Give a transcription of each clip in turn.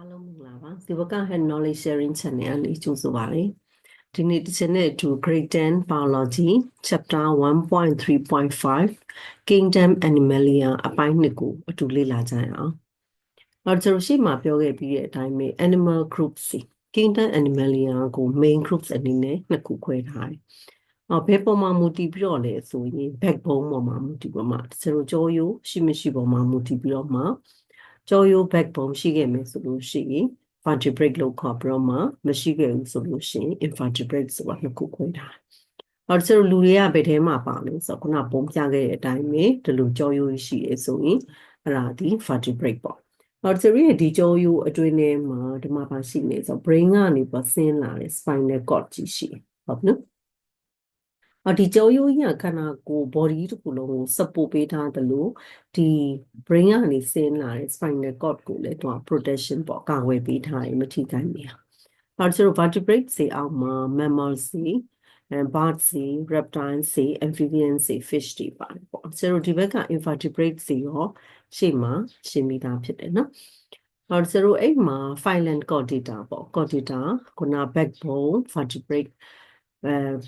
အားလုံးမင်္ဂလာပါဒီဘက Head Knowledge Sharing Channel အနေကြိုဆိုပါရစေဒီနေ့တစ်ချက်နဲ့ to Grade 10 Biology Chapter 1.3.5 Kingdom Animalia အပိုင်းနှစ်ကိုအတူလေ့လာကြရအောင်နောက်ကျွန်တော်ရှေ့မှာပြောခဲ့ပြီးတဲ့အတိုင်းပဲ Animal Groups စီ Kingdom Animalia ကို Main Groups အနေနဲ့နှစ်ခုခွဲထားတယ်အော်ဘယ်ပုံမှာမူတည်ပြီးတော့လဲဆိုရင် backbone ပေါ်မှာမူတည်ပြီးမှကျွန်တော်ကြောရိုးရှိမရှိပေါ်မှာမူတည်ပြီးတော့မှ ကြောရိုး backbone ရှိခဲ့မယ်ဆိုလို့ရှိရင် vertebrate လို့ခေါ်ပြီးတော့မှမရှိခဲ့ဘူးဆိုလို့ရှိရင် invertebrate ဆိုတာနှစ်ခုခွဲထားတယ်။အော်ကျွန်တော်လူတွေကဘယ်ထဲမှာပါလဲဆိုတော့ခုနပုံပြခဲ့တဲ့အတိုင်းပဲဒီလိုကြောရိုးရှိရဲဆိုရင်အဲ့ဒါဒီ vertebrate ပေါ့။အော်ကျွန်တော်ရဲ့ဒီကြောရိုးအတွင်းထဲမှာဒီမှာပါရှိနေဆိုတော့ brain ကနေပဆင်းလာတဲ့ spinal cord ကြီးရှိဟုတ်နော်။အော် ဒီကြောရိုးကြီးကခန္ဓာကိုယ် body တစ်ခုလုံးကို support ပေးထားတယ်လို့ဒီ brain ကနေဆင်းလာတဲ့ spinal cord ကိုလည်းသူက protection ပေါ့ကာကွယ်ပေးထားတယ်မထိခိုက်နေအောင်။အော်ကျွန်တော် vertebrate စေအောက်မှာ mammal စေအဲ bird စေ reptile စေ amphibian စေ fish တွေပါတယ်ပေါ့။ကျွန်တော်ဒီဘက်က invertebrate စေရောရှေ့မှာရှင်းပြီးသားဖြစ်တယ်နော်။အော်ကျွန်တော်အဲ့မှာ phylum chordata ပေါ့ chordata ခုန backbone vertebrate အဲ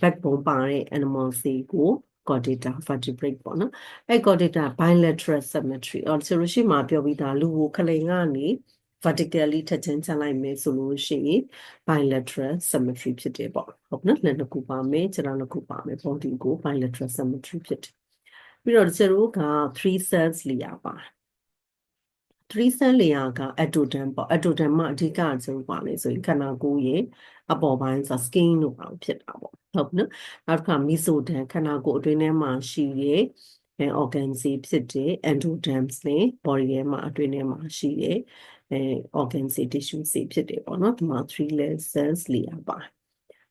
backbone ပါတဲ့ animal စီကို chordata vertebrate ပေါ့နော်အဲ chordata bilateral symmetry အော်ဆိုလို့ရှိမှပြောပြီးသားလူကိုခလိန်ကနေ vertically ထက်ချင်းချလိုက်မယ်ဆိုလို့ရှိရင် bilateral symmetry ဖြစ်တယ်ပေါ့ဟုတ်နော်လက်နှစ်ခုပါမယ်ခြေထောက်နှစ်ခုပါမယ် body ကို bilateral symmetry ဖြစ်တယ်ပြီးတော့ကျတို့က3 cells လျာပါ3 cell layer က ectoderm ပေါ့ ectoderm မှာအဓိကကျလို့ပါလေဆိုရင်ခန္ဓာကိုယ်ရဲ့ အပေါ်ပိုင်းဆို skin လို့ပါဖြစ်တာပေါ့ဟုတ်နော်နောက်တစ်ခါ mesoderm ခန္ဓာကိုယ်အတွင်းထဲမှာရှိရဲ့အဲ organ စီဖြစ်တဲ့ endoderms နဲ့ body ထဲမှာအတွင်းထဲမှာရှိတဲ့အဲ organ စီ tissue စီဖြစ်တယ်ပေါ့နော်ဒီမှာ3 cells layer ပါ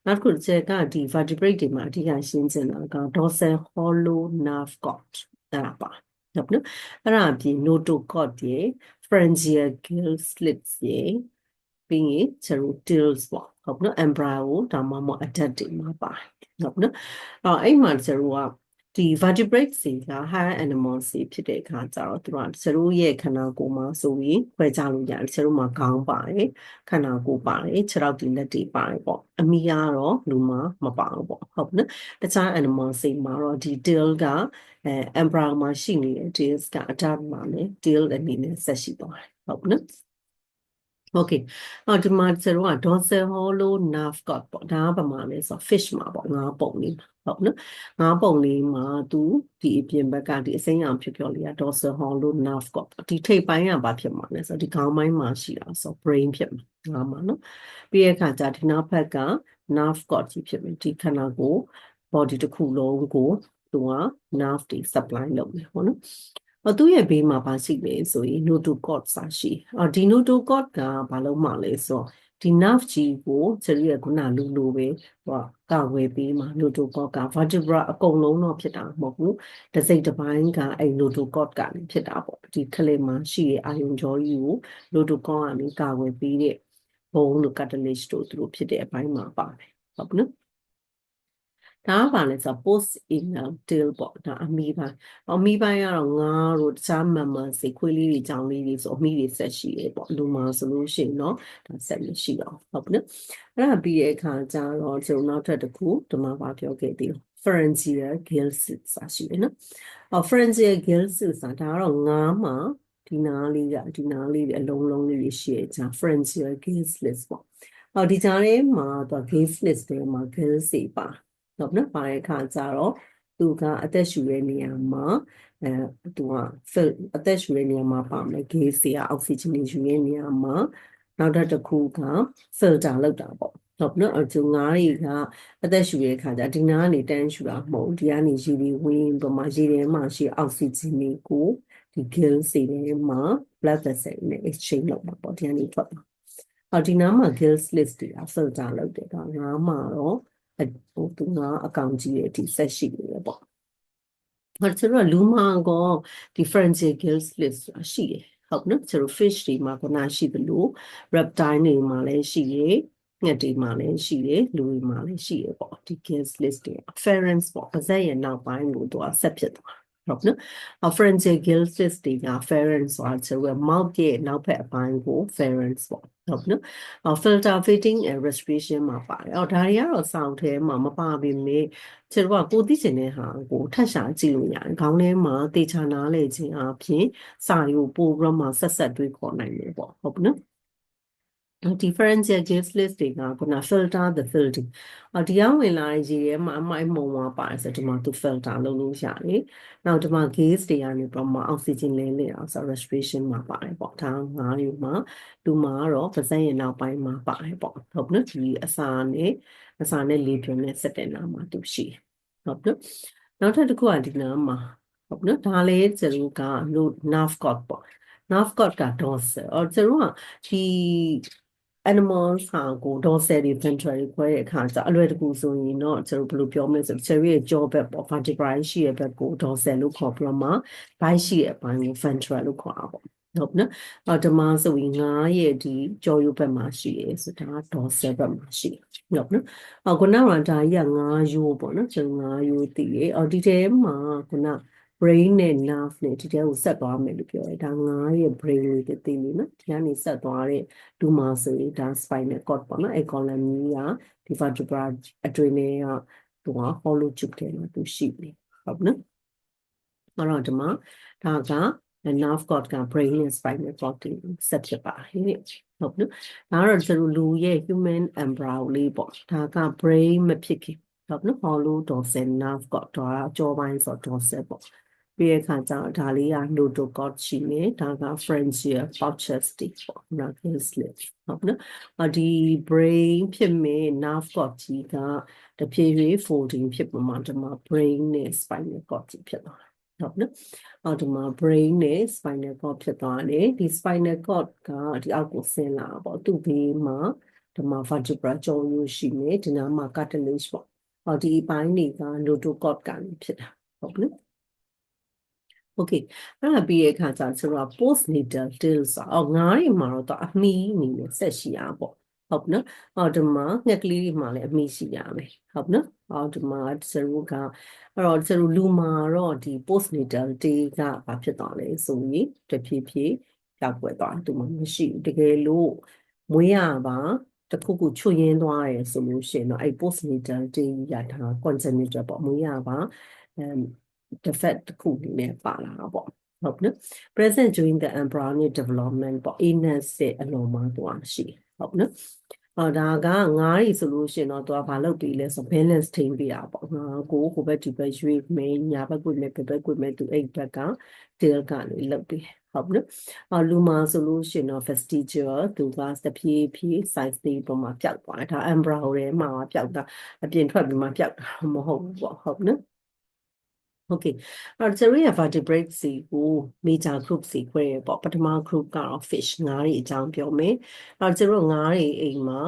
နောက်တစ်ခုကျကဒီ vertebrate တွေမှာအဓိကရှင်းချင်တာက dorsal hollow nerve cord အဲ့ဒါပါဟုတ်နော်အဲ့ဒါအပြင် notochord ရေ pharyngeal gill slits ရေ ပြီးရင်ကျွန်တော် tills ပေါ့ဟုတ်နော် embryo ဒါမှမဟုတ် adult တွေမှာပါတယ်ဟုတ်နော်အော်အဲ့မှာကျွန်တော်ကဒီ vertebrate တွေက higher animals တွေဖြစ်တဲ့အခါကျတော့သူကကျတို့ရဲ့ခန္ဓာကိုယ်မှာဆိုရင်ခွဲခြားလို့ရတယ်ကျတို့မှာခေါင်းပါတယ်ခန္ဓာကိုယ်ပါတယ်ခြေထောက်တွေလက်တွေပါတယ်ပေါ့အမီကတော့လူမှာမပါဘူးပေါ့ဟုတ်နော်တခြား animals တွေမှာတော့ဒီ tail ကအဲ embryo မှာရှိနေတဲ့ tails က adult မှာလည်း tail အနေနဲ့ဆက်ရှိသွားတယ်ဟုတ်နော် Okay အော်ဒီမှာကျတော့ dorsal hollow nerve cord ပေါ့ဒါကဘာမှလဲဆို fish မှာပေါ့ငါးပုံလေးဟုတ်နော်ငါးပုံလေးမှာသူဒီအပြင်ဘက်ကဒီအစိမ်းရောင်ဖြစ်ပြောလေးက dorsal hollow nerve cord ဒီထိပ်ပိုင်းကဘာဖြစ်မှာလဲဆိုဒီခေါင်းပိုင်းမှာရှိတာဆို brain ဖြစ်မှာငါးမှာနော်ပြီးရခါကျဒီနောက်ဘက်က nerve cord ကြီးဖြစ်မယ်ဒီခန္ဓာကိုယ် body တစ်ခုလုံးကိုသူက nerve တွေ supply လုပ်မယ်ဟုတ်နော်အ သူ့ရဲ့ဘေးမှာပါရှိလေဆိုရင် notochord စာရှိအော်ဒီ notochord ကဘာလို့မှလဲဆိုဒီ nerve ကြီးကိုကျရီရဲ့ခုနလူလိုပဲဟိုကာဝယ်ပေးမှာ notochord က vertebra အကုန်လုံးတော့ဖြစ်တာမဟုတ်ဘူးတစ်စိတ်တစ်ပိုင်းကအဲ့ notochord ကနေဖြစ်တာပေါ့ဒီခလေးမှာရှိတဲ့အာယုံကြောကြီးကို notochord ကနေကာဝယ်ပေးတဲ့ဘုံလို့ cartilage တို့သူတို့ဖြစ်တဲ့အပိုင်းမှာပါတယ်ဟုတ်နော် ဒါကဘာလဲဆိုတော့ post anal tail ပေါ့ဒါအမီပိုင်းအမီပိုင်းကတော့ငါးတို့တခြား mammal စိခွေးလေးတွေကြောင်လေးတွေဆိုအမီတွေဆက်ရှိတယ်ပေါ့လူမှာဆိုလို့ရှိရင်တော့ဒါဆက်မရှိတော့ဟုတ်နော်အဲ့ဒါပြီးတဲ့အခါကျတော့ကျွန်တော်နောက်ထပ်တစ်ခုဒီမှာပါပြောခဲ့သေးတယ် pharyngeal gill slits ဆိုတာရှိတယ်နော်အော် pharyngeal gill slits ဆိုတာဒါကတော့ငါးမှာဒီနားလေးကဒီနားလေးတွေအလုံးလုံးလေးတွေရှိရဲ့ကြာ pharyngeal gill slits ပေါ့အော်ဒီကြားထဲမှာသူ gill slits တွေမှာ gill တွေပါဟု တ်နော်ပါတဲ့အခါကျတော့သူကအသက်ရှူတဲ့နေရာမှာအဲသူက fill အသက်ရှူတဲ့နေရာမှာပါမယ် gas တွေကအောက်ဆီဂျင်တွေယူတဲ့နေရာမှာနောက်တစ်ခုက filter လောက်တာပေါ့ဟုတ်နော်အကျုံငါးတွေကအသက်ရှူတဲ့အခါကျဒီနားကနေတန်းရှူတာမဟုတ်ဒီကနေရေတွေဝင်ပမာရေထဲမှာရှိအောက်ဆီဂျင်တွေကိုဒီ gills တွေထဲမှာ blood vessel နဲ့ exchange လုပ်မှာပေါ့ဒီကနေထွက်တာအော်ဒီနားမှာ gills list တွေက filter လုပ်တယ်ဒါငါးမှာတော့ ဟိုသူကအကောင်ကြီးရဲ့ဒီဆက်ရှိနေတယ်ပေါ့။ဘာလို့လဲလူမာကော differential gills list ရှိတယ်ဟုတ်နော်ကျွန်တော် fish တွေမှာကနာရှိသလို reptile တွေမှာလည်းရှိရယ်ငှက်တွေမှာလည်းရှိတယ်လူတွေမှာလည်းရှိရပေါ့ဒီ gills list တွေ pharynx ပေါ့ပါးစပ်ရဲ့နောက်ပိုင်းကိုသူကဆက်ဖြစ်သွားဟဟုတ်နော် pharyngeal gills တွေက pharynx ဆိုတာဆိုတော့ mouth ရဲ့နောက်ဖက်အပိုင်းကို pharynx ပေါ့ဟု တ်နော် filter feeding and respiration မှာပါတယ်အော်ဒါတွေကတော့စောင့်ထဲမှာမပါပေမဲ့ကျွန်တော်ကကိုသိချင်တဲ့ဟာကိုထပ်ရှာကြည့်လို့ရတယ်ခေါင်းထဲမှာတေချာနားလဲခြင်းအပြင်စာရီကိုပို့ပြီးတော့မှဆက်ဆက်တွေးခေါ်နိုင်တယ်ပေါ့ဟုတ်နော် differential gauge list တွေကခုန filter the filter အော်ဒီအောင်ဝင်လာတဲ့ရေထဲမှာအမိုက်မုံဝါပါတယ်ဆိုတော့ဒီမှာသူ filter လုပ်လို့ရတယ်။နောက်ဒီမှာ gauge တွေကနေပြမ oxygen လဲလဲအောင်ဆို respiration မှာပါတယ်ပေါ့။ဒါငါးမျိုးမှာလူမှာတော့ပါးစပ်ရဲ့နောက်ပိုင်းမှာပါတယ်ပေါ့။ဟုတ်နော်ဒီအစာနဲ့အစာနဲ့လေပြင်းနဲ့စက်တဲ့နာမှာသူရှိဟုတ်နော်။နောက်ထပ်တစ်ခုကဒီနာမှာဟုတ်နော်ဒါလေးကျတို့က nerve cord ပေါ့ nerve cord က dorsal အော်ကျတို့ကဒီ animals ဟာကို dorsal တွေ ventral တွေခွဲတဲ့အခါကျအလွယ်တကူဆိုရင်တော့ကျွန်တော်ဘယ်လိုပြောမလဲဆိုတော့ cherry ရဲ့ jaw ဘက်ပေါ့ vertebrae ရှိရဲ့ဘက်ကို dorsal လို့ခေါ်ပြီးတော့မှ bite ရှိရဲ့အပိုင်းကို ventral လို့ခေါ်တာပေါ့ဟုတ်နော်အော်ဒီမှာဆိုရင်ငါးရဲ့ဒီကြောရိုးဘက်မှာရှိရဲဆိုဒါက dorsal ဘက်မှာရှိဟုတ်နော်အော်ခုနကဒါကြီးကငါးရိုးပေါ့နော်ကျွန်တော်ငါးရိုးတည်ရဲအော်ဒီထဲမှာခုန brain နဲ့ nerve နဲ့ဒီတဲကိုဆက်သွားမယ်လို့ပြောတယ်ဒါငါးရဲ့ brain လေးတည်တည်လေးနော်ဒီကနေဆက်သွားတဲ့ဒူမာဆိုရင်ဒါ spinal cord ပေါ့နော်အဲ column ကြီးကဒီ vertebra အတွင်းထဲကသူက hollow tube ထဲမှာသူရှိနေဟုတ်နော်အဲ့တော့ဒီမှာဒါက nerve cord က brain နဲ့ spinal cord တွေဆက်ဖြစ်ပါတယ်ဟုတ်နော်ဒါကတော့ကျွန်တော်လူရဲ့ human embryo လေးပေါ့ဒါက brain မဖြစ်ခင်ဟုတ်နော် hollow dorsal nerve cord တော့အကြောပိုင်းဆို dorsal ပေါ့ ပြီးတဲ့အခါကျတော့ဒါလေးက notochord ရှိနေဒါက pharyngeal pouches တွေပေါ့ nasal slit ဟုတ်နော်အဒီ brain ဖြစ်မဲ့ nerve cord ကြီးကတဖြည်းဖြည်း folding ဖြစ်ပေါ်မှာဒီမှာ brain နဲ့ spinal cord ကြီးဖြစ်သွားတာဟုတ်နော်အော်ဒီမှာ brain နဲ့ spinal cord ဖြစ်သွားတယ်ဒီ spinal cord ကဒီအောက်ကိုဆင်းလာပေါ့သူ့ဘေးမှာဒီမှာ vertebra ကြောရိုးရှိနေဒီနားမှာ cartilage ပေါ့ဟောဒီအပိုင်းတွေက notochord ကနေဖြစ်တာဟုတ်နော် Okay အဲ့ဒါပြီးရဲ့အခါကျဆိုတော့ post natal till ဆိုအော်ငါးတွေမှာတော့အမီအနေနဲ့ဆက်ရှိရပေါ့ဟုတ်နော်အော်ဒီမှာငှက်ကလေးတွေမှာလည်းအမီရှိရမယ်ဟုတ်နော်အော်ဒီမှာစရူကအဲ့တော့စရူလူမှာတော့ဒီ post natal day ကဘာဖြစ်သွားလဲဆိုရင်တဖြည်းဖြည်းကြောက်ွယ်သွားသူမှမရှိဘူးတကယ်လို့မွေးရပါတခုခုချွတ်ရင်းသွားရဆိုလို့ရှိရင်တော့အဲ့ post natal day ရတာ congenital ပေါ့မွေးရပါအမ် defect တစ်ခုအနေနဲ့ပါလာတာပေါ့ဟုတ်နော် present during the embryonic development ပေါ့ anus ရဲ့အလုံးမှာသူကရှိဟုတ်နော်အော်ဒါကငါးရီဆိုလို့ရှိရင်တော့သူကဘာလုပ်ပြီးလဲဆို balance ထိန်းပေးတာပေါ့ငါကိုဟိုဘက်ဒီဘက်ရွေ့မယ်ညာဘက်ကိုမယ်ဘက်ဘက်ကိုမယ်သူအဲ့ဘက်က tail ကနေလုပ်ပြီးဟုတ်နော်အော်လူမာဆိုလို့ရှိရင်တော့ vestigial သူကတဖြည်းဖြည်း size တွေပေါ်မှာပျောက်သွားတယ်ဒါ embryo ထဲမှာပျောက်တာအပြင်ထွက်ပြီးမှပျောက်တာမဟုတ်ဘူးပေါ့ဟုတ်နော် Okay အဲ့တော့ကျွန်တော်ရ vertebrate စီကို major group စီခွဲရပေါ့ပထမ group ကတော့ fish ငါးတွေအကြောင်းပြောမယ်အဲ့တော့ကျွန်တော်ငါးတွေအိမ်မှာ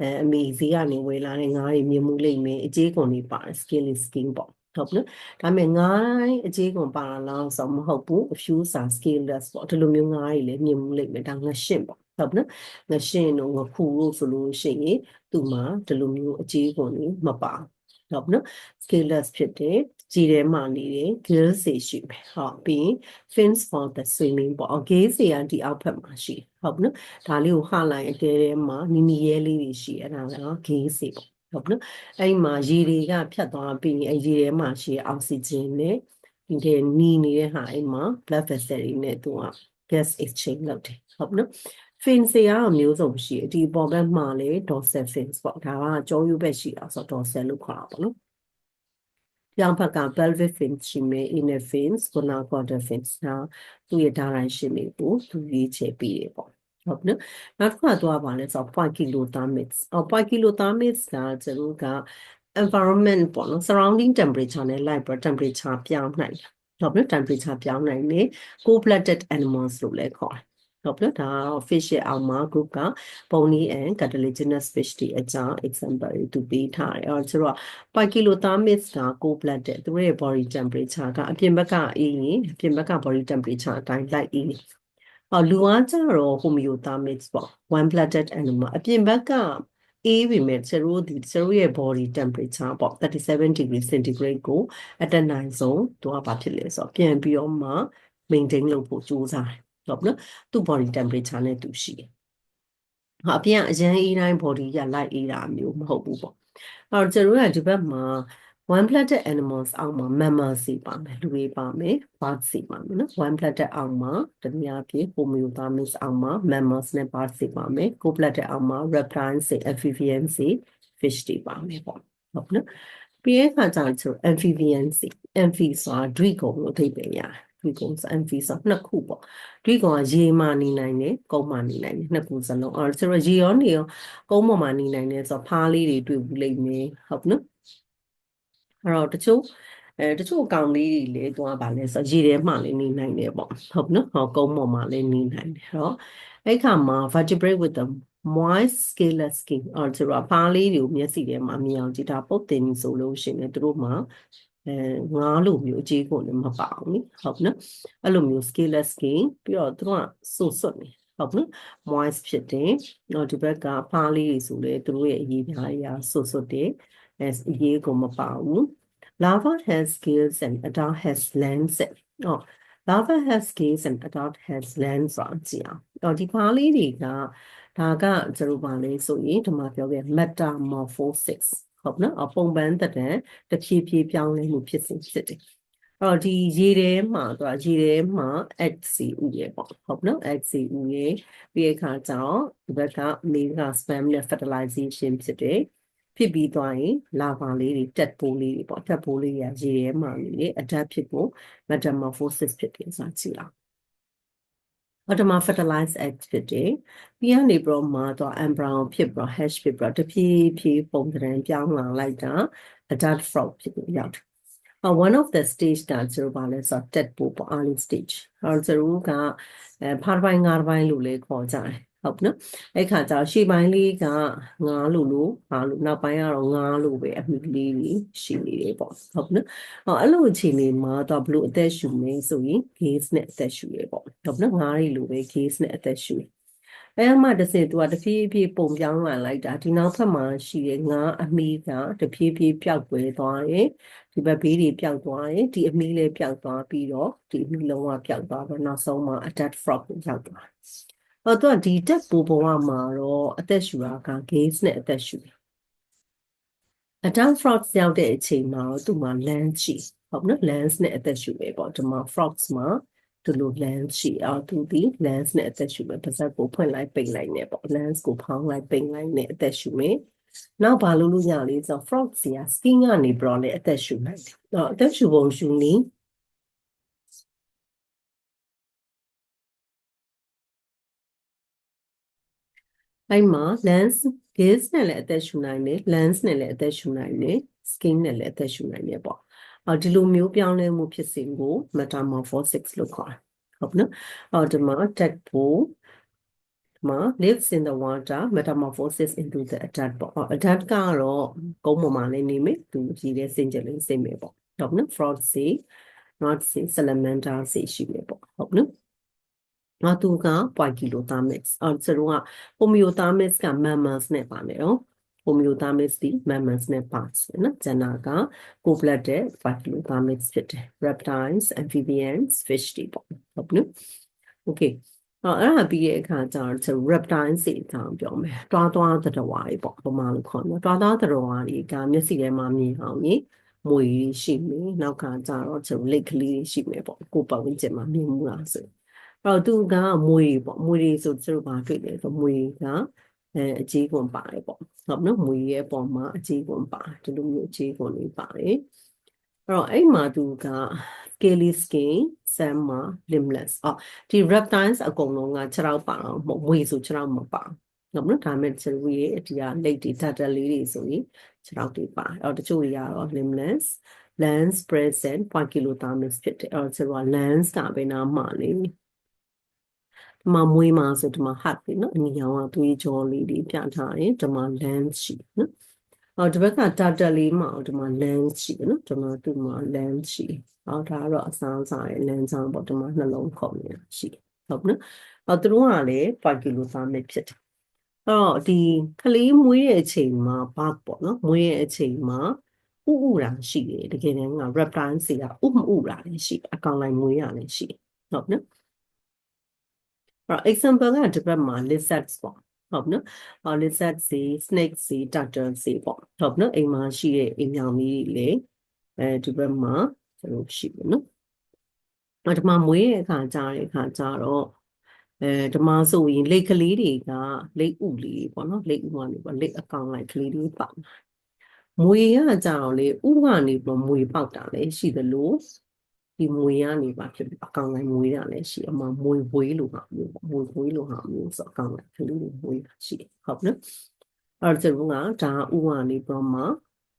အဲအမေဈေးကနေဝယ်လာတဲ့ငါးတွေမြင်မှုလိမ့်မယ်အကြေးကုန်တွေပါတယ် scaly skin ပေါ့ဟုတ်နော်ဒါပေမဲ့ငါးအကြေးကုန်ပါလာလားဆိုမဟုတ်ဘူးအဖြူစာ scaleless ပေါ့ဒီလိုမျိုးငါးတွေလည်းမြင်မှုလိမ့်မယ်ဒါငရှင်းပေါ့ဟုတ်နော်ငရှင်းတို့ငခုတို့ဆိုလို့ရှိရင်သူ့မှာဒီလိုမျိုးအကြေးကုန်တွေမပါဟုတ်နော် scaleless ဖြစ်တယ် ကြည်ထဲမှာနေတယ် gills တွေရှိမယ်ဟုတ်ပြီး fins for the swimming ပေါ့ gills တွေကဒီအောက်ဖက်မှာရှိဟုတ်နော်ဒါလေးကိုဟာလိုက်အတဲထဲမှာနီနီရဲလေးတွေရှိအဲ့ဒါက gills တွေပေါ့ဟုတ်နော်အဲ့မှာရေတွေကဖြတ်သွားပြီးအဲ့ရေထဲမှာရှိအောက်ဆီဂျင်နဲ့ဒီထဲနီနေတဲ့ဟာအဲ့မှာ blood vessel တွေနဲ့သူက gas exchange လုပ်တယ်ဟုတ်နော် fins တွေကတော့မျိုးစုံရှိတယ်ဒီပေါ်ဘက်မှာလေ dorsal fins ပေါ့ဒါကကြောရိုးဘက်ရှိတာဆိုတော့ dorsal လို့ခေါ်တာပေါ့နော် ပြောင်းဖက်က pelvic fins ရှိမယ် inner fins ခုန quarter fins ဒါသူ့ရဲ့ direction တွေကိုသူရွေးချယ်ပြီးတယ်ပေါ့ဟုတ်နော်နောက်တစ်ခါတော့ပါလဲဆိုတော့ point kilothermics အော် point kilothermics ကကျွန်တော်က environment ပေါ့နော် surrounding temperature နဲ့ light temperature ပြောင်းနိုင်တယ်ဟုတ်နော် temperature ပြောင်းနိုင်တယ် cold blooded animals လို့လည်းခေါ်တယ် ဟုတ်ပြီဒါတော့ fish ရဲ့အောက်မှာ group က bony and cartilaginous fish တွေအကြောင်း example တွေသူပေးထားတယ်အဲ့တော့ဆိုတော့ poikilothermics က cold blooded သူတို့ရဲ့ body temperature ကအပြင်ဘက်ကအင်းရင်အပြင်ဘက်က body temperature အတိုင်းလိုက်အင်းအော်လူအားကြတော့ homeothermics ပေါ့ one blooded animal အပြင်ဘက်ကအေးပြီမဲ့ကျန်တို့ဒီကျန်တို့ရဲ့ body temperature ပေါ့37 degree centigrade ကိုအတက်နိုင်ဆုံးသူကဘာဖြစ်လဲဆိုတော့ပြန်ပြီးတော့မှ maintain လုပ်ဖို့ကြိုးစားတယ်ဟု တ်နော်သူ့ body temperature နဲ့သူရှိတယ်ဟာအပြင်ကအရန်အေးတိုင်း body ကလိုက်အေးတာမျိုးမဟုတ်ဘူးပေါ့အဲ့တော့ကျန်တို့ကဒီဘက်မှာ one blooded animals အောက်မှာ mammals စီပါမယ်လူတွေပါမယ် birds စီပါမယ်နော် one blooded အောက်မှာတနည်းအားဖြင့် homeotherms အောက်မှာ mammals နဲ့ birds စီပါမယ် cold blooded အောက်မှာ reptiles စီ amphibians စီ fish တွေပါမယ်ပေါ့ဟုတ်နော်ပြီးရဲ့အခါကျတော့ amphibians စီ amphi ဆိုတာဒွိကုံလို့အဓိပ္ပာယ်ရတယ် ဒွိကုံဆို amphi ဆိုနှစ်ခုပေါ့ဒွိကုံကရေမှာနေနိုင်တယ်ကုန်းမှာနေနိုင်တယ်နှစ်ခုစလုံးအဲ့ဆိုတော့ရေရောနေရောကုန်းပေါ်မှာနေနိုင်တယ်ဆိုတော့ဖားလေးတွေတွေ့ဘူးလိမ့်မယ်ဟုတ်နော်အဲ့တော့တချို့အဲတချို့ကောင်လေးတွေလေသူကဗာလဲဆိုရေထဲမှာလည်းနေနိုင်တယ်ပေါ့ဟုတ်နော်ဟောကုန်းပေါ်မှာလည်းနေနိုင်တယ်အဲ့တော့အဲ့ခါမှာ vertebrate with the moist scaleless skin အော်ဆိုတော့ဖားလေးတွေကိုမျက်စိထဲမှာမြင်အောင်ကြည့်တာပုတ်တင်ပြီဆိုလို့ရှိရင်သူတို့မှာ အဲငါးလိုမျိုးအကြေးကိုလည်းမပါဘူးနိဟုတ်နော်အဲ့လိုမျိုး scaleless skin ပြီးတော့သူတို့ကဆူဆွတ်နေဟုတ်နော် moist ဖြစ်တယ်။တော့ဒီဘက်ကဖားလေးတွေဆိုလေသူတို့ရဲ့အရေးပြားအရာဆူဆွတ်တယ်။အဲအရေးကိုမပါဘူး။ Larva has scales and adult has lancet ။အော် larva has scales and adult has lancet ဆိုတာကြည့်အောင်။တော့ဒီဖားလေးတွေကဒါကကျတို့ပါလေဆိုရင်ဒီမှာပြောခဲ့ metamorphosis ဟုတ်နော်အပုံပန်းတဲ့တဖြည်းဖြည်းပြောင်းလဲမှုဖြစ်စဉ်ဖြစ်တယ်။အဲ့တော့ဒီရေထဲမှာသူကရေထဲမှာ HCU ရေပေါ့ဟုတ်နော် HCU ရေပြီးအခါကျတော့ဒီဘက်ကမေက sperm နဲ့ fertilization ဖြစ်တယ်ဖြစ်ပြီးသွားရင်လာဗာလေးတွေတက်ပိုးလေးတွေပေါ့တက်ပိုးလေးတွေကရေထဲမှာနေ adapt ဖြစ်ဖို့ metamorphosis ဖြစ်တယ်ဆိုတာကြည့်အောင် ပထမ fertilize egg ဖြစ်တယ်ပြီးကနေပြီးတော့မှတော့ embryo ဖြစ်ပြီးတော့ hatch ဖြစ်ပြီးတော့တဖြည်းဖြည်းပုံသဏ္ဍာန်ပြောင်းလာလိုက်တာ adult frog ဖြစ်ပြီးရောက်တယ် Uh, one of the stage တာကျတော့ဗာလဲဆိုတော့ tet ပို့ပေါ့ early stage အဲတော့ကျတို့ကအဲဖားပိုင်းငါးပိုင်းလို့လည်းခေါ်ကြတယ် ဟုတ်နော်အဲ့ခါကျတော့ရှေ့ပိုင်းလေးကငါးလို့လို့ဟာလို့နောက်ပိုင်းကတော့ငါးလို့ပဲအမိလေးတွေရှိနေတယ်ပေါ့ဟုတ်နော်ဟောအဲ့လိုအခြေအနေမှာတော့ဘလို့အသက်ရှူနေဆိုရင် gaze နဲ့အသက်ရှူရပေါ့ဟုတ်နော်ငါးတွေလို့ပဲ gaze နဲ့အသက်ရှူရအဲမှတစ်စင်သူကတဖြည်းဖြည်းပုံပြောင်းလာလိုက်တာဒီနောက်ဖက်မှာရှိတဲ့ငါးအမီးကတဖြည်းဖြည်းပျောက်ကွယ်သွားတယ်ဒီဘက်ဘေးတွေပျောက်သွားတယ်ဒီအမီးလည်းပျောက်သွားပြီးတော့ဒီအမီးလုံးဝပျောက်သွားတော့နောက်ဆုံးမှာ adult frog ကိုရောက်သွားတယ် ဟောတော့ဒီတက်ပူဘဝမှာတော့အသက်ရှူတာက gaze နဲ့အသက်ရှူတယ် adult frog ရောက်တဲ့အချိန်မှာတော့သူ့မှာ lens ရှိဟုတ်နော် lens နဲ့အသက်ရှူပဲပေါ့ဒီမှာ frogs မှာသူလို lens ရှိအောင်သူဒီ lens နဲ့အသက်ရှူမယ်ပါဇက်ကိုဖွင့်လိုက်ပိတ်လိုက်နေပေါ့ lens ကိုဖောင်းလိုက်ပိတ်လိုက်နေအသက်ရှူမယ်နောက်ဘာလို့လို့ရလဲဆိုတော့ frog စီက skin ကနေပြီးတော့လည်းအသက်ရှူနိုင်တယ်။တော့အသက်ရှူပုံရှူနည်း အဲ့မှာ lens gaze နဲ့လည်းအသက်ရှူနိုင်တယ် lens နဲ့လည်းအသက်ရှူနိုင်တယ် skin နဲ့လည်းအသက်ရှူနိုင်တယ်ပေါ့။အော်ဒီလိုမျိုးပြောင်းလဲမှုဖြစ်စဉ်ကို metamorphosis လို့ခေါ်တယ်။ဟုတ်နော်။အော်ဒီမှာ tadpole မှာ lives in the water metamorphosis into the adult ပေါ့။ adult ကတော့ကုန်းပေါ်မှာလည်းနေမယ်သူကြီးတဲ့စင်ကြယ်လေးစိတ်မယ်ပေါ့။ဟုတ်နော် frog စီ not စီ salamander စီရှိမယ်ပေါ့။ဟုတ်နော်။ နောက်သူက poikilothermics အော်ဆိုတော့ homeothermics က mammals နဲ့ပါမယ်နော်။ homeothermics ဒီ mammals နဲ့ပါတယ်နော်။ကျန်တာက cold-blooded poikilothermics ဖြစ်တယ်။ reptiles amphibians fish တွေပေါ့။ဟုတ်နော်။ okay အော်အဲ့ဒါပြီးရဲ့အခါကျတော့ကျွန်တော် reptile စီအကြောင်းပြောမယ်။တွားတွားသတ္တဝါတွေပေါ့ပမာလို့ခေါ်တယ်။တွားတွားသတ္တဝါတွေကမျက်စိထဲမှာမြင်အောင်ကြီးမွေရှိမယ်။နောက်ကကျတော့ကျွန်တော်လက်ကလေးရှိမယ်ပေါ့။ကိုယ်ပတ်ဝန်းကျင်မှာမြင်မှုလားဆို။အဲ့ တော့သူကမွေပေါ့။မွေတွေဆိုကျွန်တော်ဘာတွေ့လဲဆိုမွေကအဲအကြီးကွန်ပါတယ်ပေါ့။ဟုတ်နော်မွေရဲ့အပေါ်မှာအကြီးကွန်ပါတယ်။ဒီလိုမျိုးအကြီးကွန်လေးပါတယ်။အဲ့တော့အဲ့မှာသူက scaly skin salmon limbless အော်ဒီ reptiles အကုန်လုံးကခြေထောက်ပါတော့မဟုတ်မွေဆိုခြေထောက်မပါဟုတ်မလားဒါမဲ့ကျွန်တော်ရဲ့ဒီကလက်တွေ data လေးတွေဆိုရင်ခြေထောက်တွေပါအဲ့တော့တချို့တွေကတော့ limbless lens present 0 kilothermics ဖြစ်တယ်အဲ့တော့ကျွန်တော် lens ကပဲနားမှာလေ ဒီမှာမွေးမှာဆိုဒီမှာ heart ပြီနော်အနီရောင်ကသွေးကြောလေးတွေပြထားတယ်ဒီမှာ lens ရှိနော်အော်ဒီဘက်က data လေးမှာဒီမှာ lens ရှိတယ်နော်ဒီမှာဒီမှာ lens ရှိဟောဒါကတော့အစားအစာရဲ့ lens ပေါ့ဒီမှာနှလုံးခုန်နေတာရှိဟုတ်နော်အော်သူတို့ကလည်း5 kilo သားမဲ့ဖြစ်တယ်အဲ့တော့ဒီကလေးမွေးတဲ့အချိန်မှာဘာပေါ့နော်မွေးတဲ့အချိန်မှာဥဥရာရှိတယ်တကယ်တမ်းက reptile စီကဥမဥရာလည်းရှိတယ်အကောင်လိုက်မွေးရလည်းရှိတယ်ဟုတ်နော် အဲ့တော့ example ကဒီဘက်မှာ lizards ပေါ့ဟုတ်နော်အော် lizard စီ snake စီ turtle စီပေါ့ဟုတ်နော်အိမ်မှာရှိတဲ့အိမ်မြောင်ကြီးတွေလေအဲဒီဘက်မှာကျွန်တော်ရှိဘူးနော်အဲ့ဒီမှာမွေးတဲ့အခါကြားတဲ့အခါကျတော့အဲဒီမှာဆိုရင်လက်ကလေးတွေကလက်ဥလေးပေါ့နော်လက်ဥကနေပေါ့လက်အကောင်လိုက်ကလေးတွေပေါက်တာမွေကကြတော့လေဥကနေပြီးမွေပေါက်တာလည်းရှိသလို ဒီမွေကနေပါဖြစ်ပြီးအကောင်လိုက်မွေးတာလည်းရှိအမှမွေဝေးလို့ဟာမျိုးပေါ့မွေဝေးလို့ဟာမျိုးဆိုအကောင်လိုက်ကလေးတွေမွေးတာရှိတယ်ဟုတ်နော်အဲ့ဒါကျတော့ကဒါဥကနေပြီးမှ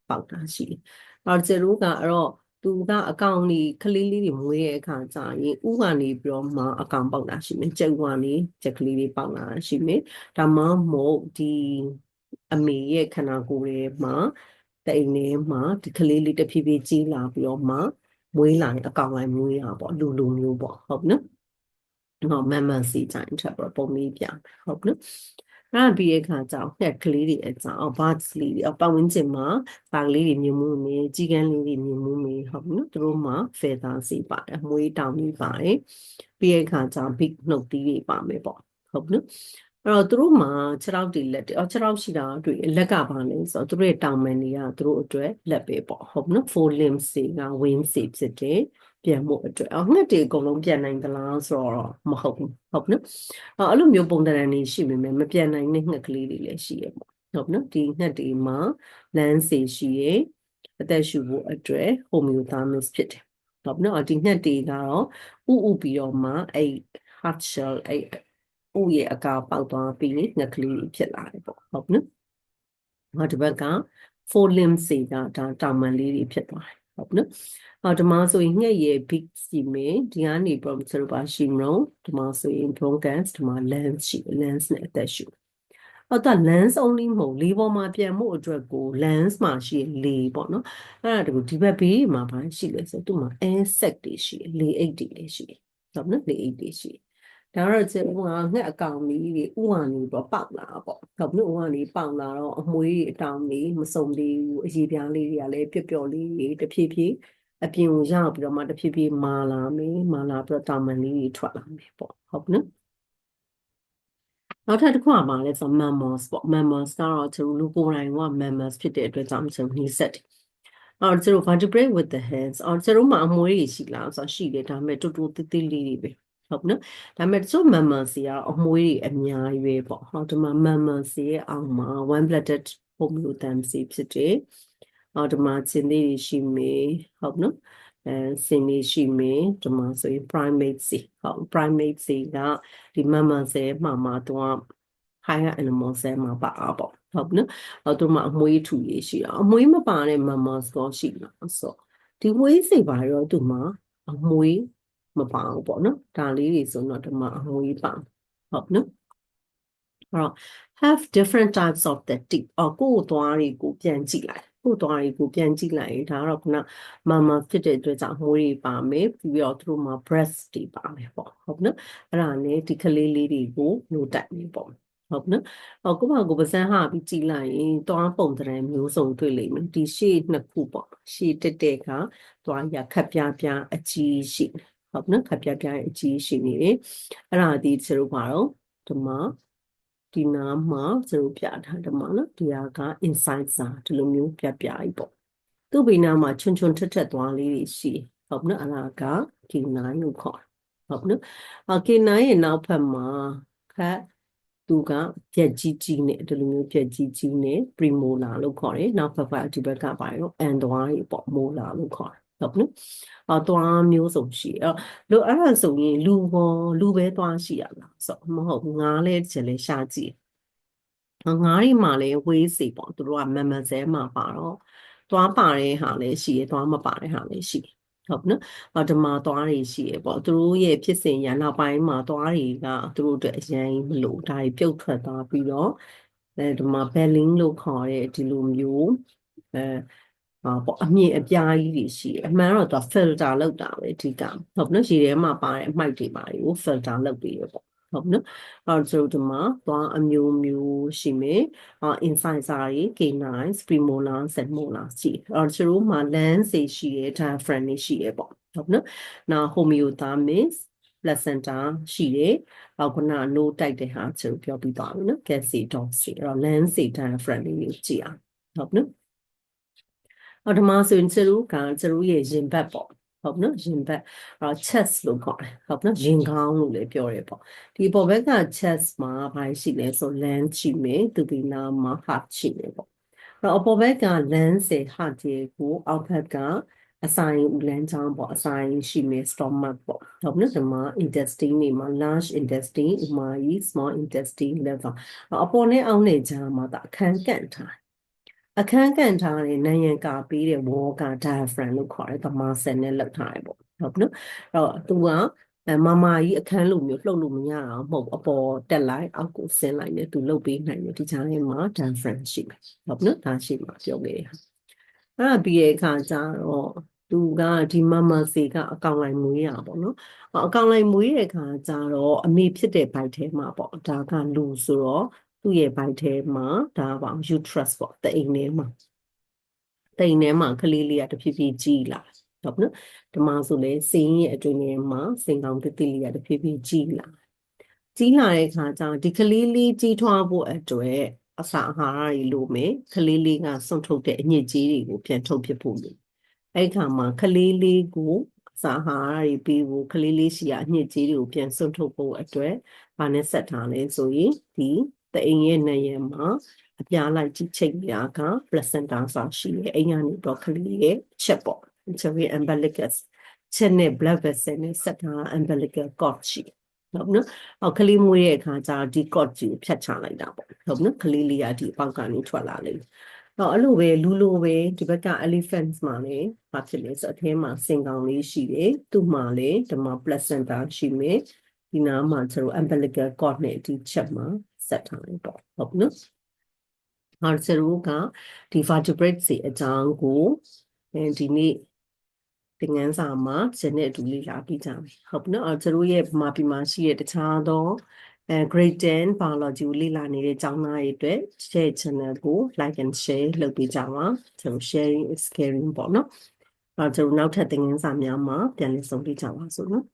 ပေါက်တာရှိတယ်အဲ့ဒါကျတော့ကအဲ့တော့သူကအကောင်လေးကလေးလေးတွေမွေးတဲ့အခါကျရင်ဥကနေပြီးတော့မှအကောင်ပေါက်တာရှိမယ်ကြက်ဥကနေကြက်ကလေးလေးပေါက်လာတာရှိမယ်ဒါမှမဟုတ်ဒီအမေရဲ့ခန္ဓာကိုယ်ထဲမှာတိမ်ထဲမှာဒီကလေးလေးတစ်ဖြည်းဖြည်းကြီးလာပြီးတော့မှ မွေးလာရင်အကောင်လိုက်မွေးတာပေါ့လူလူမျိုးပေါ့ဟုတ်နော်ဟောမမစီကြိုင်ထပ်တော့ပုံလေးပြဟုတ်နော်အဲ့ဒါပြီးတဲ့အခါကျတော့ငှက်ကလေးတွေအကြောင်း birds လေးတွေပတ်ဝန်းကျင်မှာပါကလေးတွေမြင်မှုနေကြီးကန်းလေးတွေမြင်မှုနေဟုတ်နော်သူတို့မှာ feather စီပါတယ်မွေးတောင်လေးပါတယ်ပြီးတဲ့အခါကျ big နှုတ်သီးတွေပါမယ်ပေါ့ဟုတ်နော် အဲ့တော့သူတို့မှာ6ထောက်တွေလက်တွေအော်6ထောက်ရှိတာတွေ့လက်ကပါလဲဆိုတော့သူတို့ရဲ့တောင်ပန်တွေကသူတို့အတွက်လက်ပဲပေါ့ဟုတ်နော် four limbs တွေက wings တွေဖြစ်တယ်ပြန်ဖို့အတွက်အော်ငှက်တွေအကုန်လုံးပြန်နိုင်သလားဆိုတော့မဟုတ်ဘူးဟုတ်နော်အော်အဲ့လိုမျိုးပုံသဏ္ဍာန်တွေရှိပေမဲ့မပြန်နိုင်တဲ့ငှက်ကလေးတွေလည်းရှိရပေါ့ဟုတ်နော်ဒီငှက်တွေမှာလမ်းစီရှိရအသက်ရှူဖို့အတွက် homeothermos ဖြစ်တယ်ဟုတ်နော်ဒီငှက်တွေကတော့ဥဥပြီးတော့မှအဲ့ hard shell အဲ့ ဥရဲ့အကာပေါက်သွားပြီးငှက်ကလေးတွေဖြစ်လာတယ်ပေါ့ဟုတ်နော်ဟောဒီဘက်က four limbs တွေကဒါတောင်ပန်လေးတွေဖြစ်သွားတယ်ဟုတ်နော်အော်ဒီမှာဆိုရင်ငှက်ရဲ့ big ရှိမယ်ဒီကနေပုံစံပါရှိမလို့ဒီမှာဆိုရင် bronchus ဒီမှာ lens ရှိ lens နဲ့အသက်ရှူအော်ဒါ lens only မဟုတ်လေပေါ်မှာပြန်မှုအတွက်ကို lens မှာရှိလေပေါ့နော်အဲ့ဒါတကူဒီဘက်ဘေးမှာဘာရှိလဲဆိုသူ့မှာ air sac တွေရှိလေအိတ်တွေလည်းရှိဟုတ်နော်လေအိတ်တွေရှိ ဒါတော့ကျဟိုကငှက်အကောင်လေးတွေဥဝါနေတော့ပေါက်လာပေါ့ဟုတ်နော်ဥဝါနေပေါက်လာတော့အမွှေးအတောင်လေးမစုံသေးဘူးအရေပြားလေးတွေကလည်းပျော့ပျော့လေးတွေတဖြည်းဖြည်းအပြင်ကိုရောက်ပြီးတော့မှတဖြည်းဖြည်းမာလာမယ်မာလာပြီးတော့တောင်ပန်လေးတွေထွက်လာမယ်ပေါ့ဟုတ်နော်နောက်ထပ်တစ်ခုကပါလဲဆို mammals ပေါ့ mammals ကတော့သူလူကိုယ်တိုင်က mammals ဖြစ်တဲ့အတွက်ကြောင့်ကျွန်တော်နှိစက်တယ်အော်သူတို့ vertebrate with the hands အော်သူတို့မှာအမွှေးတွေရှိလားဆိုတော့ရှိတယ်ဒါပေမဲ့တူတူတိတိလေးတွေပဲ ဟုတ်နော်ဒါပေမဲ့တချို့ mammals တွေကအမွှေးတွေအများကြီးပဲပေါ့ဟောဒီမှာ mammals တွေရဲ့အောက်မှာ one blooded homeostasis ဖြစ်တယ်အော်ဒီမှာခြင်လေးတွေရှိမေဟုတ်နော်အဲစင်လေးရှိမေဒီမှာဆိုရင် primates တွေဟုတ် primates တွေကဒီ mammals တွေမှာမှာတော့ higher animals တွေမှာပါပေါ့ဟုတ်နော်အော်သူမှာအမွှေးထူလေးရှိအောင်အမွှေးမပါတဲ့ mammals တော့ရှိလားဆိုဒီဝေးစိပါရောသူမှာအမွှေး မပါဘူးပေါ့နော်ဒါလေးတွေဆိုတော့ဒီမှာအမွေးပါဟုတ်နော်အဲ့တော့ have different types of the teeth အော်ကိုယ်သွားတွေကိုပြန်ကြည့်လိုက်ကိုယ်သွားတွေကိုပြန်ကြည့်လိုက်ရင်ဒါတော့ခုနမမဖြစ်တဲ့အတွက်ကြောင့်မွေးတွေပါမယ်ပြီးတော့သူတို့မှာ breast တွေပါမယ်ပေါ့ဟုတ်နော်အဲ့ဒါနဲ့ဒီကလေးလေးတွေကိုလိုတက်နေပေါ့ဟုတ်နော်။အော်ကိုမကိုပစမ်းဟာပြီးကြည်လိုက်ရင်သွားပုံတရံမျိုးစုံတွေ့လိမ့်မယ်။ဒီရှေ့နှစ်ခုပေါ့။ရှေ့တက်တဲ့ကသွားရခက်ပြားပြားအကြီးရှိ ဟုတ်နော်ခက်ပြားပြားအကြီးရှိနေတယ်။အဲ့ဒါဒီကျတို့ပါတော့ဒီမှာဒီနားမှာကျတို့ပြထားတယ်မှာနော်ဒီဟာက inside စာဒီလိုမျိုးပြပြကြီးပေါ့။သူ့ဘေးနားမှာချွန်းချွန်းထက်ထက်သွားလေးတွေရှိဟုတ်နော်အဲ့ဒါက K9 လို့ခေါ်ဟုတ်နော်။ K9 ရဲ့နောက်ဖက်မှာခက်သူကပြက်ကြီးကြီးနဲ့ဒီလိုမျိုးပြက်ကြီးကြီးနဲ့ premolar လို့ခေါ်တယ်နောက်ဘက်ကဒီဘက်ကပါရော and သွားရေပေါ့ molar လို့ခေါ်တယ် ဟုတ်နော်အော်သွားမျိုးစုံရှိအဲ့လို့အဲ့ဒါဆိုရင်လူပေါ်လူပဲသွားရှိရလားဆိုမဟုတ်ငါးလဲတစ်ချက်လဲရှာကြည့်ငါးရီမှာလဲဝေးစီပေါ့သူတို့ကမမဆဲမှာပါတော့သွားပါတဲ့ဟာလဲရှိရသွားမပါတဲ့ဟာလဲရှိဟုတ်နော်။အော်ဓမ္မသွားတွေရှိရပေါ့။သူတို့ရဲ့ဖြစ်စဉ်ရနောက်ပိုင်းမှာသွားတွေကသူတို့အတွက်အရင်မလို့ဒါတွေပြုတ်ထွက်သွားပြီးတော့အဲဒီမှာ belling လို့ခေါ်တဲ့ဒီလိုမျိုးအဲ အာပေါ့အမြင့်အပြားကြီးတွေရှိတယ်။အမှန်တော့သူ filter လောက်တာပဲအဓိက။ဟုတ်နော်။ရေထဲမှာပါတဲ့အမှိုက်တွေပါတွေကို filter လုပ်ပြီးရပေါ့။ဟုတ်နော်အဲ့တော့ကျွန်တော်ဒီမှာသွားအမျိုးမျိုးရှိမယ်အာ incisor တွေ canines premolar molar ရှိတယ်အဲ့တော့ကျွန်တော်မှာ lens တွေရှိတယ် diaphragm တွေရှိတယ်ပေါ့ဟုတ်နော်နောက် homeothermis placenta ရှိတယ်။အခုန no တိုက်တဲ့ဟာကျွန်တော်ပြောပြီးသွားပြီနော် gassy dorsey အဲ့တော့ lens တွေ diaphragm တွေကြည့်အောင်ဟုတ်နော်။ အော်ဒီမှာဆိုရင်ကျွန်တော်ကကျွန်တော်ရဲ့ရင်ဘတ်ပေါ့ဟုတ်နော်ရင်ဘတ်အဲ့တော့ chest လို့ခေါ်တယ်ဟုတ်နော်ရင်ခေါင်းလို့လည်းပြောရဲပေါ့ဒီပေါ်ဘက်က chest မှာဘာရှိလဲဆို lens ရှိမယ်သူဒီနာမှာ heart ရှိမယ်ပေါ့အဲ့တော့အပေါ်ဘက်က lens ရဲ့ heart ကိုအောက်ဘက်ကအဆိုင်လမ်းကြောင်းပေါ့အဆိုင်ရှိမယ် stomach ပေါ့ဟုတ်နော်ဒီမှာ intestine တွေမှာ large intestine ဥမာကြီး small intestine liver အပေါ်နဲ့အောက်နဲ့ကြားမှာဒါအခန်းကန့်ထား အခန်းကန့်ထားတဲ့နံရံကာပေးတဲ့ wall က diaphragm လို့ခေါ်တယ်။သမာဆယ်နဲ့လောက်ထားတယ်ပေါ့။ဟုတ်နော်။အဲ့တော့သူကမမာကြီးအခန်းလိုမျိုးလှုပ်လို့မရအောင်မဟုတ်အပေါ်တက်လိုက်အောက်ကိုဆင်းလိုက်နေသူလှုပ်ပေးနိုင်တယ်ဒီကြားထဲမှာ diaphragm ရှိမယ်။ဟုတ်နော်။ဒါရှိမှပြောခဲ့ရ။အဲ့ဒါပြီးတဲ့အခါကျတော့သူကဒီမမစီကအကောင်လိုက်မွေးရပါပေါ့နော်အကောင်လိုက်မွေးတဲ့အခါကျတော့အမေဖြစ်တဲ့ဘိုက်ထဲမှာပေါ့ဒါကလူဆိုတော့ သူ့ရဲ့ဘိုက်ထဲမှာဒါပါ uterus ပေါ့တဲ့အိမ်ထဲမှာတဲ့အိမ်ထဲမှာကလေးလေးကတဖြည်းဖြည်းကြီးလာဟုတ်နော်ဒီမှာဆိုလေစင်းရဲ့အတွင်းထဲမှာစင်ကောင်တိတိလေးကတဖြည်းဖြည်းကြီးလာကြီးလာတဲ့အခါကျတော့ဒီကလေးလေးကြီးထွားဖို့အတွက်အစာအာဟာရတွေလိုမယ်ကလေးလေးကစွန့်ထုတ်တဲ့အညစ်အကြေးတွေကိုပြန်ထုတ်ဖြစ်ဖို့လိုအဲ့ခါမှာကလေးလေးကိုစာဟာရတွေပြီးဖို့ကလေးလေးရှိရအညစ်အကြေးတွေကိုပြန်စွန့်ထုတ်ဖို့အတွက်ဘာနဲ့ဆက်ထားလဲဆိုရင်ဒီ တအိမ်ရဲ့နံရံမှာအပြားလိုက်ကြီးချိတ်များက placenta စာရှိရဲ့အိမ်ကနေတော့ကလေးရဲ့ချက်ပေါ့ interior umbilicus ချက်နဲ့ blood vessel နဲ့ဆက်ထား umbilical cord ရှိဟုတ်နော်အော်ကလေးမွေးရဲ့အခါကျတော့ဒီ cord ကြီးကိုဖြတ်ချလိုက်တာပေါ့ဟုတ်နော်ကလေးလေးကဒီအပေါက်ကနေထွက်လာလိမ့်တော့အဲ့လိုပဲလူလိုပဲဒီဘက်က elephants မှာလည်းဘာဖြစ်လဲဆိုအထဲမှာစင်ကောင်လေးရှိတယ်သူ့မှာလည်းဒီမှာ placenta ရှိမယ်ဒီနားမှာကျတော့ umbilical cord နဲ့ဒီချက်မှာ ဆက်ထားတယ်ပေါ့ဟုတ်နော်ဟာဆရူကဒီ vertebrates တွေအကြောင်းကိုအဲဒီနေ့သင်ခန်းစာမှာဇင်နဲ့အတူလေ့လာပြီးကြမယ်ဟုတ်နော်အဲကျတို့ရဲ့ဗမာပြည်မှာရှိတဲ့တခြားသောအဲ grade 10 biology ကိုလေ့လာနေတဲ့ကျောင်းသားတွေအတွက် share channel ကို like and share လုပ်ပေးကြပါကျွန်တော် sharing is caring ပေါ့နော်အဲကျတို့နောက်ထပ်သင်ခန်းစာများမှာပြန်လည်ဆုံတွေ့ကြပါစို့နော်